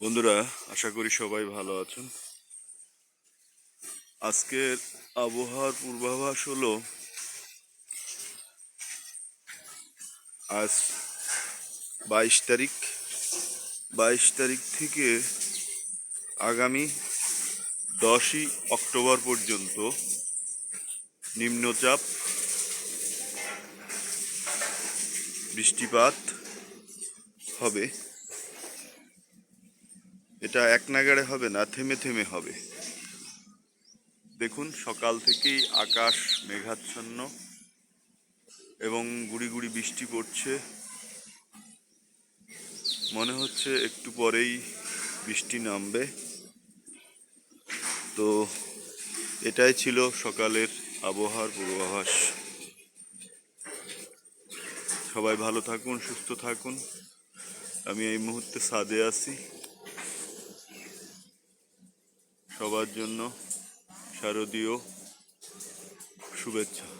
বন্ধুরা, আশা করি সবাই ভালো আছেন। আজকের আবহাওয়ার পূর্বাভাস হলো, আজ বাইশ তারিখ। বাইশ তারিখ থেকে আগামী দশই অক্টোবর পর্যন্ত নিম্নচাপ, বৃষ্টিপাত হবে। এটা এক নাগাড়ে হবে না, থেমে থেমে হবে। দেখুন, সকাল থেকেই আকাশ মেঘাচ্ছন্ন এবং গুড়ি গুড়ি বৃষ্টি পড়ছে। মনে হচ্ছে একটু পরেই বৃষ্টি নামবে। তো এটাই ছিল সকালের আবহাওয়ার পূর্বাভাস। সবাই ভালো থাকুন, সুস্থ থাকুন। আমি এই মুহূর্তে সাদে আছি। সবার জন্য শারদীয় শুভেচ্ছা।